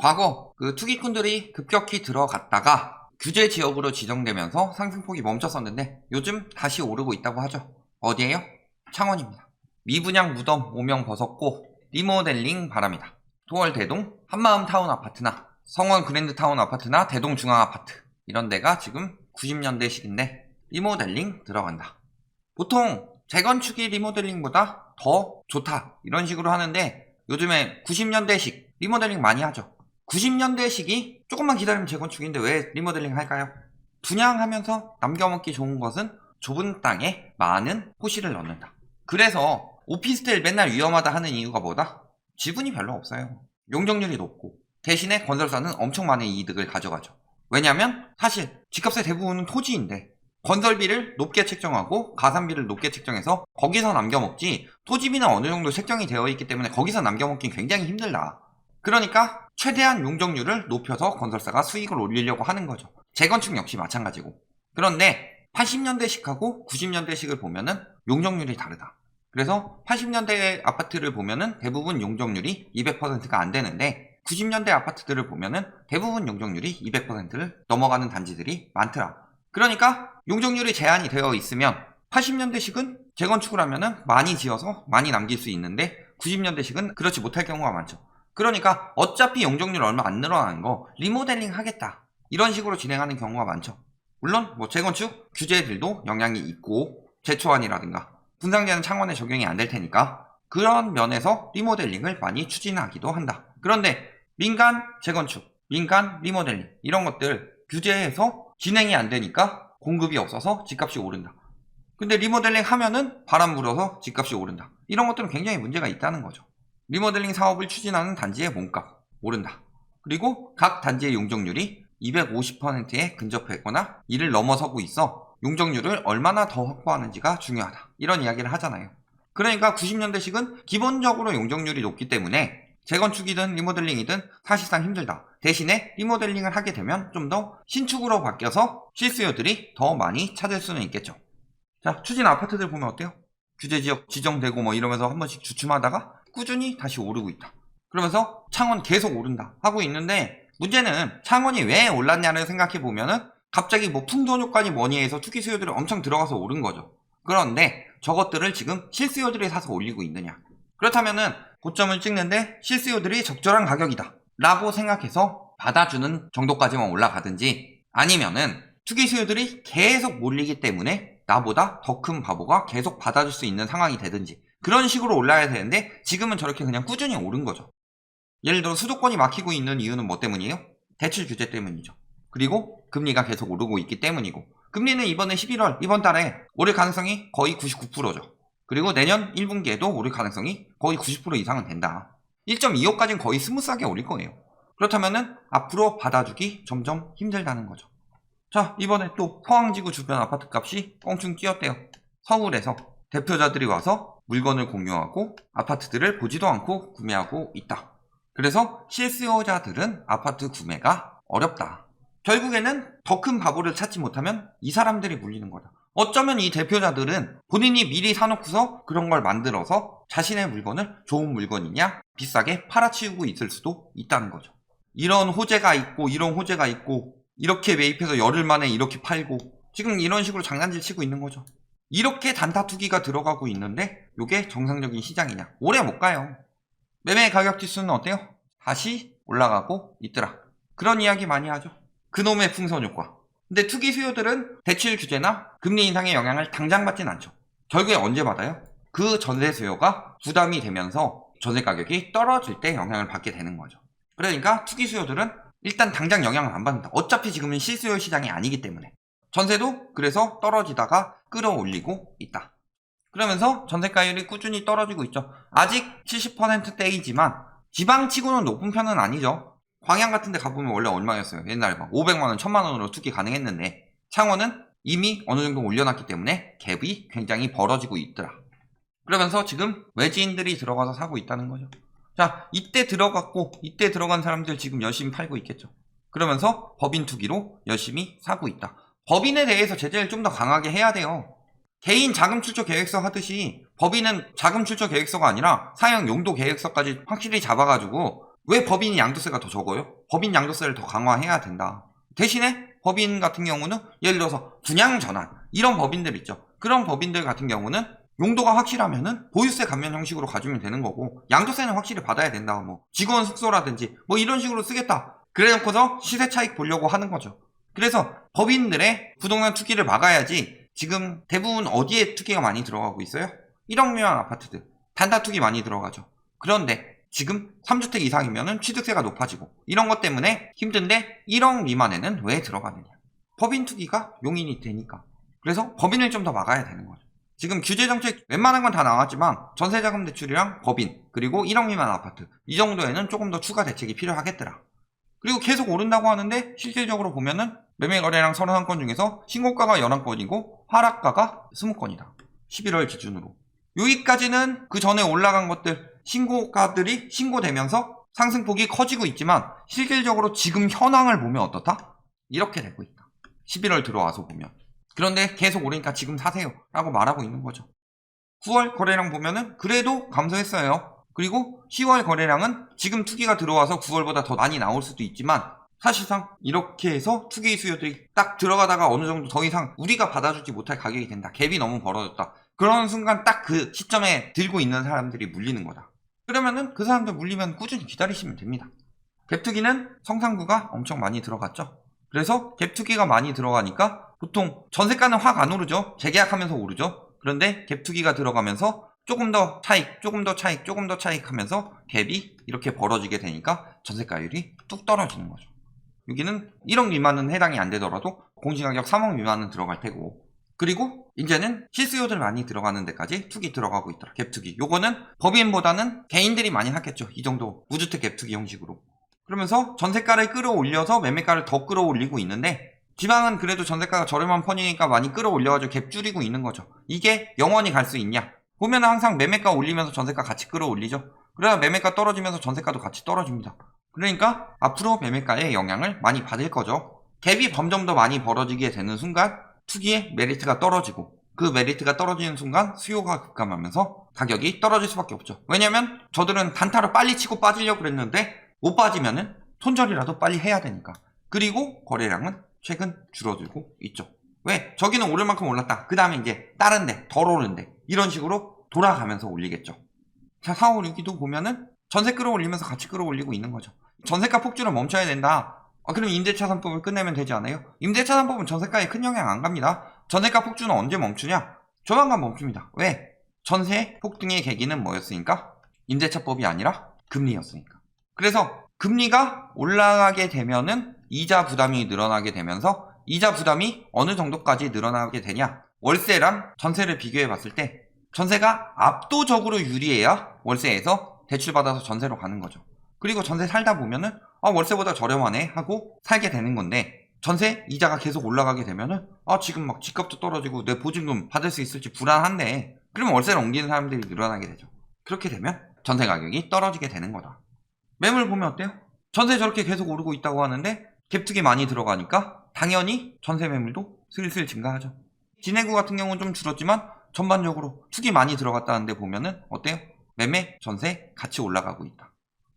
과거 그 투기꾼들이 급격히 들어갔다가 규제 지역으로 지정되면서 상승폭이 멈췄었는데 요즘 다시 오르고 있다고 하죠. 어디에요? 창원입니다. 미분양 무덤 오명 벗었고 리모델링 바랍니다. 도월 대동 한마음 타운 아파트나 성원 그랜드 타운 아파트나 대동 중앙 아파트 이런 데가 지금 90년대식인데 리모델링 들어간다. 보통 재건축이 리모델링보다 더 좋다 이런 식으로 하는데 요즘에 90년대식 리모델링 많이 하죠. 90년대식이 조금만 기다리면 재건축인데 왜 리모델링 할까요? 분양하면서 남겨먹기 좋은 것은 좁은 땅에 많은 호실을 넣는다. 그래서 오피스텔 맨날 위험하다 하는 이유가 뭐다? 지분이 별로 없어요. 용적률이 높고 대신에 건설사는 엄청 많은 이득을 가져가죠. 왜냐하면 사실 집값의 대부분은 토지인데 건설비를 높게 책정하고 가산비를 높게 책정해서 거기서 남겨먹지 토지비는 어느 정도 책정이 되어 있기 때문에 거기서 남겨먹긴 굉장히 힘들다. 그러니까 최대한 용적률을 높여서 건설사가 수익을 올리려고 하는 거죠. 재건축 역시 마찬가지고. 그런데 80년대식하고 90년대식을 보면은 용적률이 다르다. 그래서 80년대 아파트를 보면은 대부분 용적률이 200%가 안 되는데 90년대 아파트들을 보면은 대부분 용적률이 200%를 넘어가는 단지들이 많더라. 그러니까 용적률이 제한이 되어 있으면 80년대식은 재건축을 하면은 많이 지어서 많이 남길 수 있는데 90년대식은 그렇지 못할 경우가 많죠. 그러니까 어차피 용적률 얼마 안 늘어나는 거 리모델링 하겠다. 이런 식으로 진행하는 경우가 많죠. 물론 뭐 재건축 규제들도 영향이 있고 재초안이라든가 분상제는 창원에 적용이 안 될 테니까 그런 면에서 리모델링을 많이 추진하기도 한다. 그런데 민간 재건축, 민간 리모델링 이런 것들 규제해서 진행이 안 되니까 공급이 없어서 집값이 오른다. 근데 리모델링 하면은 바람 불어서 집값이 오른다. 이런 것들은 굉장히 문제가 있다는 거죠. 리모델링 사업을 추진하는 단지의 몸값 오른다. 그리고 각 단지의 용적률이 250%에 근접했거나 이를 넘어서고 있어 용적률을 얼마나 더 확보하는지가 중요하다. 이런 이야기를 하잖아요. 그러니까 90년대식은 기본적으로 용적률이 높기 때문에 재건축이든 리모델링이든 사실상 힘들다. 대신에 리모델링을 하게 되면 좀 더 신축으로 바뀌어서 실수요들이 더 많이 찾을 수는 있겠죠. 자, 추진 아파트들 보면 어때요? 규제지역 지정되고 뭐 이러면서 한 번씩 주춤하다가 꾸준히 다시 오르고 있다. 그러면서 창원 계속 오른다 하고 있는데 문제는 창원이 왜 올랐냐를 생각해 보면은 갑자기 뭐 풍전 효과니 뭐니 해서 투기 수요들이 엄청 들어가서 오른 거죠. 그런데 저것들을 지금 실수요들이 사서 올리고 있느냐. 그렇다면은 고점을 찍는데 실수요들이 적절한 가격이다. 라고 생각해서 받아주는 정도까지만 올라가든지 아니면은 투기 수요들이 계속 몰리기 때문에 나보다 더 큰 바보가 계속 받아줄 수 있는 상황이 되든지 그런 식으로 올라야 되는데 지금은 저렇게 그냥 꾸준히 오른 거죠. 예를 들어 수도권이 막히고 있는 이유는 뭐 때문이에요? 대출 규제 때문이죠. 그리고 금리가 계속 오르고 있기 때문이고 금리는 이번에 11월 이번 달에 오를 가능성이 거의 99%죠. 그리고 내년 1분기에도 오를 가능성이 거의 90% 이상은 된다. 1.25까지는 거의 스무스하게 오릴 거예요. 그렇다면은 앞으로 받아주기 점점 힘들다는 거죠. 자 이번에 또 포항지구 주변 아파트 값이 껑충 뛰었대요. 서울에서 대표자들이 와서 물건을 공유하고 아파트들을 보지도 않고 구매하고 있다. 그래서 실수요자들은 아파트 구매가 어렵다. 결국에는 더 큰 바보를 찾지 못하면 이 사람들이 물리는 거다. 어쩌면 이 대표자들은 본인이 미리 사놓고서 그런 걸 만들어서 자신의 물건을 좋은 물건이냐 비싸게 팔아치우고 있을 수도 있다는 거죠. 이런 호재가 있고 이런 호재가 있고 이렇게 매입해서 열흘 만에 이렇게 팔고 지금 이런 식으로 장난질 치고 있는 거죠. 이렇게 단타 투기가 들어가고 있는데 이게 정상적인 시장이냐? 오래 못 가요. 매매 가격 지수는 어때요? 다시 올라가고 있더라. 그런 이야기 많이 하죠. 그놈의 풍선 효과. 근데 투기 수요들은 대출 규제나 금리 인상의 영향을 당장 받진 않죠. 결국에 언제 받아요? 그 전세 수요가 부담이 되면서 전세 가격이 떨어질 때 영향을 받게 되는 거죠. 그러니까 투기 수요들은 일단 당장 영향을 안 받는다. 어차피 지금은 실수요 시장이 아니기 때문에. 전세도 그래서 떨어지다가 끌어올리고 있다. 그러면서 전세가율이 꾸준히 떨어지고 있죠. 아직 70%대이지만 지방치고는 높은 편은 아니죠. 광양 같은 데 가보면 원래 얼마였어요? 옛날에 막 500만원, 1000만원으로 투기 가능했는데 창원은 이미 어느 정도 올려놨기 때문에 갭이 굉장히 벌어지고 있더라. 그러면서 지금 외지인들이 들어가서 사고 있다는 거죠. 자, 이때 들어갔고 이때 들어간 사람들 지금 열심히 팔고 있겠죠. 그러면서 법인 투기로 열심히 사고 있다. 법인에 대해서 제재를 좀 더 강하게 해야 돼요. 개인 자금 출처 계획서 하듯이 법인은 자금 출처 계획서가 아니라 사용 용도 계획서까지 확실히 잡아가지고 왜 법인이 양도세가 더 적어요? 법인 양도세를 더 강화해야 된다. 대신에 법인 같은 경우는 예를 들어서 분양 전환 이런 법인들 있죠. 그런 법인들 같은 경우는 용도가 확실하면은 보유세 감면 형식으로 가주면 되는 거고 양도세는 확실히 받아야 된다. 뭐 직원 숙소라든지 뭐 이런 식으로 쓰겠다. 그래놓고서 시세 차익 보려고 하는 거죠. 그래서 법인들의 부동산 투기를 막아야지 지금 대부분 어디에 투기가 많이 들어가고 있어요? 1억 미만 아파트들 단타 투기 많이 들어가죠. 그런데 지금 3주택 이상이면 취득세가 높아지고 이런 것 때문에 힘든데 1억 미만에는 왜 들어가느냐? 법인 투기가 용인이 되니까. 그래서 법인을 좀 더 막아야 되는 거죠. 지금 규제 정책 웬만한 건 다 나왔지만 전세자금 대출이랑 법인 그리고 1억 미만 아파트 이 정도에는 조금 더 추가 대책이 필요하겠더라. 그리고 계속 오른다고 하는데 실질적으로 보면은 매매 거래량 31건 중에서 신고가가 11건이고 하락가가 20건이다. 11월 기준으로. 여기까지는 그 전에 올라간 것들 신고가들이 신고되면서 상승폭이 커지고 있지만 실질적으로 지금 현황을 보면 어떻다? 이렇게 되고 있다. 11월 들어와서 보면. 그런데 계속 오르니까 지금 사세요. 라고 말하고 있는 거죠. 9월 거래량 보면은 그래도 감소했어요. 그리고 10월 거래량은 지금 투기가 들어와서 9월보다 더 많이 나올 수도 있지만 사실상 이렇게 해서 투기 수요들이 딱 들어가다가 어느 정도 더 이상 우리가 받아주지 못할 가격이 된다. 갭이 너무 벌어졌다. 그런 순간 딱 그 시점에 들고 있는 사람들이 물리는 거다. 그러면은 그 사람들 물리면 꾸준히 기다리시면 됩니다. 갭투기는 성상구가 엄청 많이 들어갔죠. 그래서 갭투기가 많이 들어가니까 보통 전세가는 확 안 오르죠. 재계약하면서 오르죠. 그런데 갭투기가 들어가면서 조금 더 차익, 조금 더 차익, 조금 더 차익 하면서 갭이 이렇게 벌어지게 되니까 전세가율이 뚝 떨어지는 거죠. 여기는 1억 미만은 해당이 안 되더라도 공시가격 3억 미만은 들어갈 테고 그리고 이제는 실수요들 많이 들어가는 데까지 투기 들어가고 있더라. 갭투기. 요거는 법인보다는 개인들이 많이 하겠죠. 이 정도 무주택 갭투기 형식으로. 그러면서 전세가를 끌어올려서 매매가를 더 끌어올리고 있는데 지방은 그래도 전세가가 저렴한 편이니까 많이 끌어올려가지고 갭 줄이고 있는 거죠. 이게 영원히 갈 수 있냐? 보면 항상 매매가 올리면서 전세가 같이 끌어올리죠. 그래야 매매가 떨어지면서 전세가도 같이 떨어집니다. 그러니까 앞으로 매매가에 영향을 많이 받을 거죠. 갭이 점점 더 많이 벌어지게 되는 순간 투기의 메리트가 떨어지고 그 메리트가 떨어지는 순간 수요가 급감하면서 가격이 떨어질 수밖에 없죠. 왜냐면 저들은 단타로 빨리 치고 빠지려고 그랬는데 못 빠지면은 손절이라도 빨리 해야 되니까. 그리고 거래량은 최근 줄어들고 있죠. 왜? 저기는 오를 만큼 올랐다. 그 다음에 이제 다른 데 덜 오른데 이런 식으로 돌아가면서 올리겠죠. 자, 4, 5, 6기도 보면은 전세 끌어올리면서 같이 끌어올리고 있는 거죠. 전세가 폭주를 멈춰야 된다. 아, 그럼 임대차 3법을 끝내면 되지 않아요? 임대차 3법은 전세가에 큰 영향 안 갑니다. 전세가 폭주는 언제 멈추냐? 조만간 멈춥니다. 왜? 전세 폭등의 계기는 뭐였으니까? 임대차법이 아니라 금리였으니까. 그래서 금리가 올라가게 되면은 이자 부담이 늘어나게 되면서 이자 부담이 어느 정도까지 늘어나게 되냐? 월세랑 전세를 비교해 봤을 때 전세가 압도적으로 유리해야 월세에서 대출받아서 전세로 가는 거죠. 그리고 전세 살다 보면은 아 월세보다 저렴하네 하고 살게 되는 건데 전세 이자가 계속 올라가게 되면은 아 지금 막 집값도 떨어지고 내 보증금 받을 수 있을지 불안한데 그러면 월세를 옮기는 사람들이 늘어나게 되죠. 그렇게 되면 전세 가격이 떨어지게 되는 거다. 매물 보면 어때요? 전세 저렇게 계속 오르고 있다고 하는데 갭투기 많이 들어가니까 당연히 전세 매물도 슬슬 증가하죠. 진해구 같은 경우는 좀 줄었지만 전반적으로 투기 많이 들어갔다는 데 보면은 어때요? 매매, 전세 같이 올라가고 있다.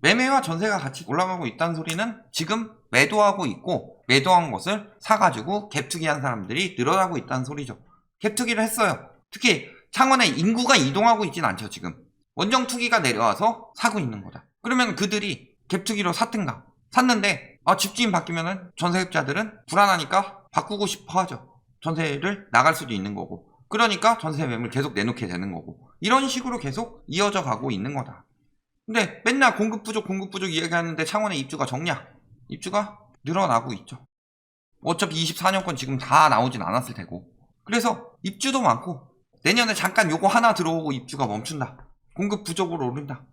매매와 전세가 같이 올라가고 있다는 소리는 지금 매도하고 있고 매도한 것을 사가지고 갭투기한 사람들이 늘어나고 있다는 소리죠. 갭투기를 했어요. 특히 창원에 인구가 이동하고 있진 않죠 지금. 원정 투기가 내려와서 사고 있는 거다. 그러면 그들이 갭투기로 샀든가 샀는데 아, 집주인 바뀌면은 전세입자들은 불안하니까 바꾸고 싶어 하죠. 전세를 나갈 수도 있는 거고. 그러니까 전세 매물 계속 내놓게 되는 거고. 이런 식으로 계속 이어져 가고 있는 거다. 근데 맨날 공급 부족, 공급 부족 이야기하는데 창원의 입주가 적냐? 입주가 늘어나고 있죠. 어차피 24년권 지금 다 나오진 않았을 테고. 그래서 입주도 많고 내년에 잠깐 요거 하나 들어오고 입주가 멈춘다. 공급 부족으로 오른다.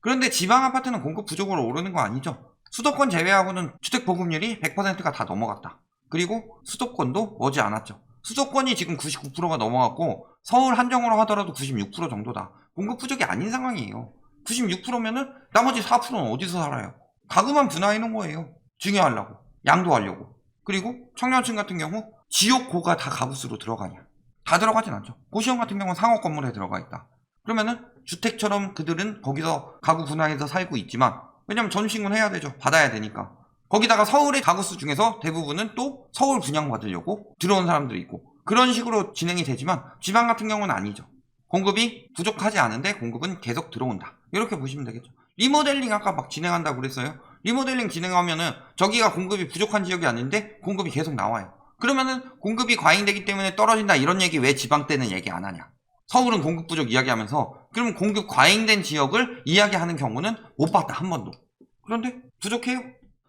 그런데 지방 아파트는 공급 부족으로 오르는 거 아니죠? 수도권 제외하고는 주택 보급률이 100%가 다 넘어갔다. 그리고 수도권도 머지 않았죠. 수도권이 지금 99%가 넘어갔고 서울 한정으로 하더라도 96% 정도다. 공급 부족이 아닌 상황이에요. 96%면은 나머지 4%는 어디서 살아요? 가구만 분화해 놓은 거예요. 증여하려고, 양도하려고. 그리고 청년층 같은 경우 지역고가 다 가구수로 들어가냐? 다 들어가진 않죠. 고시원 같은 경우는 상업 건물에 들어가 있다. 그러면은 주택처럼 그들은 거기서 가구 분화해서 살고 있지만 왜냐면 전신군 해야 되죠. 받아야 되니까. 거기다가 서울의 가구수 중에서 대부분은 또 서울 분양받으려고 들어온 사람들이 있고 그런 식으로 진행이 되지만 지방 같은 경우는 아니죠. 공급이 부족하지 않은데 공급은 계속 들어온다. 이렇게 보시면 되겠죠. 리모델링 아까 막 진행한다고 그랬어요. 리모델링 진행하면은 저기가 공급이 부족한 지역이 아닌데 공급이 계속 나와요. 그러면은 공급이 과잉되기 때문에 떨어진다 이런 얘기 왜 지방 때는 얘기 안 하냐? 서울은 공급 부족 이야기하면서 그럼 공급 과잉된 지역을 이야기하는 경우는 못 봤다 한 번도. 그런데 부족해요.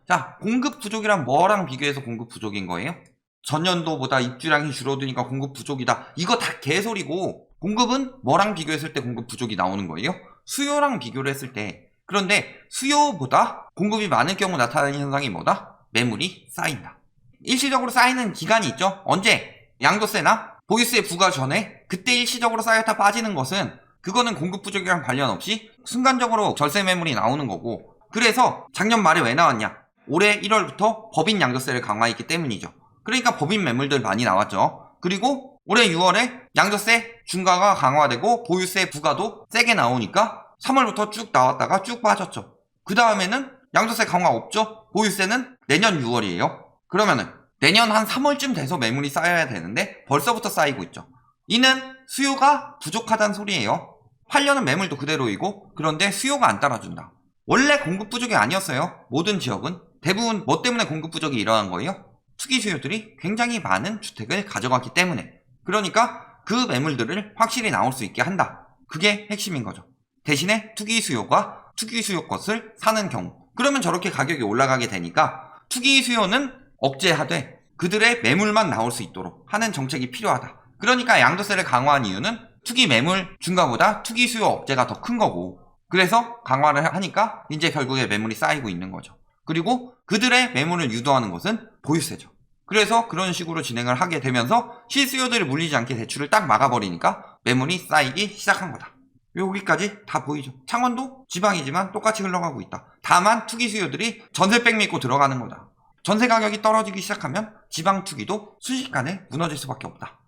자, 공급 부족이란 뭐랑 비교해서 공급 부족인 거예요? 전년도보다 입주량이 줄어드니까 공급 부족이다. 이거 다 개소리고 공급은 뭐랑 비교했을 때 공급 부족이 나오는 거예요? 수요랑 비교를 했을 때. 그런데 수요보다 공급이 많을 경우 나타나는 현상이 뭐다? 매물이 쌓인다. 일시적으로 쌓이는 기간이 있죠. 언제? 양도세나 보유세 부과 전에 그때 일시적으로 쌓였다 빠지는 것은 그거는 공급 부족이랑 관련 없이 순간적으로 절세 매물이 나오는 거고 그래서 작년 말에 왜 나왔냐? 올해 1월부터 법인 양도세를 강화했기 때문이죠. 그러니까 법인 매물들 많이 나왔죠. 그리고 올해 6월에 양도세 중과가 강화되고 보유세 부과도 세게 나오니까 3월부터 쭉 나왔다가 쭉 빠졌죠. 그 다음에는 양도세 강화 없죠? 보유세는 내년 6월이에요. 그러면은 내년 한 3월쯤 돼서 매물이 쌓여야 되는데 벌써부터 쌓이고 있죠. 이는 수요가 부족하다는 소리예요. 8년은 매물도 그대로이고 그런데 수요가 안 따라준다. 원래 공급 부족이 아니었어요. 모든 지역은 대부분 뭐 때문에 공급 부족이 일어난 거예요? 투기 수요들이 굉장히 많은 주택을 가져갔기 때문에 그러니까 그 매물들을 확실히 나올 수 있게 한다. 그게 핵심인 거죠. 대신에 투기 수요가 투기 수요 것을 사는 경우 그러면 저렇게 가격이 올라가게 되니까 투기 수요는 억제하되 그들의 매물만 나올 수 있도록 하는 정책이 필요하다. 그러니까 양도세를 강화한 이유는 투기 매물 증가보다 투기 수요 억제가 더 큰 거고 그래서 강화를 하니까 이제 결국에 매물이 쌓이고 있는 거죠. 그리고 그들의 매물을 유도하는 것은 보유세죠. 그래서 그런 식으로 진행을 하게 되면서 실수요들을 물리지 않게 대출을 딱 막아버리니까 매물이 쌓이기 시작한 거다. 여기까지 다 보이죠. 창원도 지방이지만 똑같이 흘러가고 있다. 다만 투기 수요들이 전세 백 믿고 들어가는 거다. 전세 가격이 떨어지기 시작하면 지방 투기도 순식간에 무너질 수밖에 없다.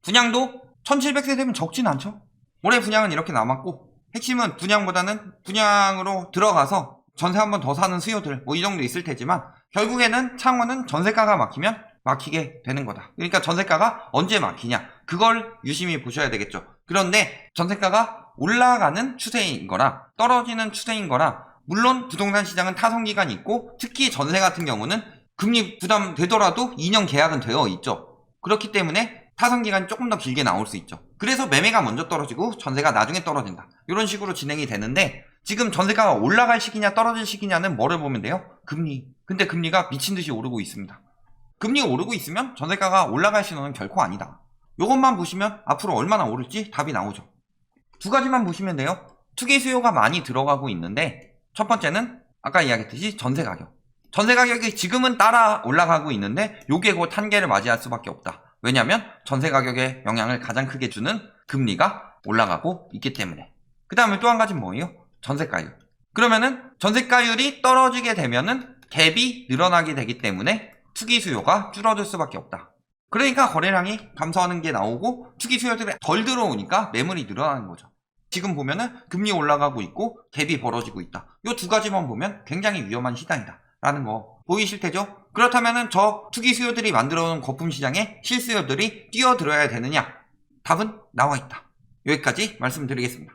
분양도 1700세 되면 적진 않죠. 올해 분양은 이렇게 남았고 핵심은 분양보다는 분양으로 들어가서 전세 한 번 더 사는 수요들 뭐 이 정도 있을 테지만 결국에는 창원은 전세가가 막히면 막히게 되는 거다. 그러니까 전세가가 언제 막히냐 그걸 유심히 보셔야 되겠죠. 그런데 전세가가 올라가는 추세인 거나 떨어지는 추세인 거나 물론 부동산 시장은 타성 기간이 있고 특히 전세 같은 경우는 금리 부담되더라도 2년 계약은 되어 있죠. 그렇기 때문에 타성 기간이 조금 더 길게 나올 수 있죠. 그래서 매매가 먼저 떨어지고 전세가 나중에 떨어진다. 이런 식으로 진행이 되는데 지금 전세가가 올라갈 시기냐 떨어질 시기냐는 뭐를 보면 돼요? 금리. 근데 금리가 미친 듯이 오르고 있습니다. 금리 오르고 있으면 전세가가 올라갈 신호는 결코 아니다. 이것만 보시면 앞으로 얼마나 오를지 답이 나오죠. 두 가지만 보시면 돼요. 투기 수요가 많이 들어가고 있는데 첫 번째는 아까 이야기했듯이 전세 가격. 전세 가격이 지금은 따라 올라가고 있는데 요게 곧 한계를 맞이할 수밖에 없다. 왜냐하면 전세 가격에 영향을 가장 크게 주는 금리가 올라가고 있기 때문에. 그 다음에 또 한 가지는 뭐예요? 전세가율. 그러면은 전세가율이 떨어지게 되면은 갭이 늘어나게 되기 때문에 투기 수요가 줄어들 수밖에 없다. 그러니까 거래량이 감소하는 게 나오고 투기 수요들이 덜 들어오니까 매물이 늘어나는 거죠. 지금 보면은 금리 올라가고 있고 갭이 벌어지고 있다. 이 두 가지만 보면 굉장히 위험한 시장이다. 라는 거 보이실 테죠? 그렇다면은 저 투기 수요들이 만들어 놓은 거품 시장에 실수요들이 뛰어들어야 되느냐? 답은 나와 있다. 여기까지 말씀드리겠습니다.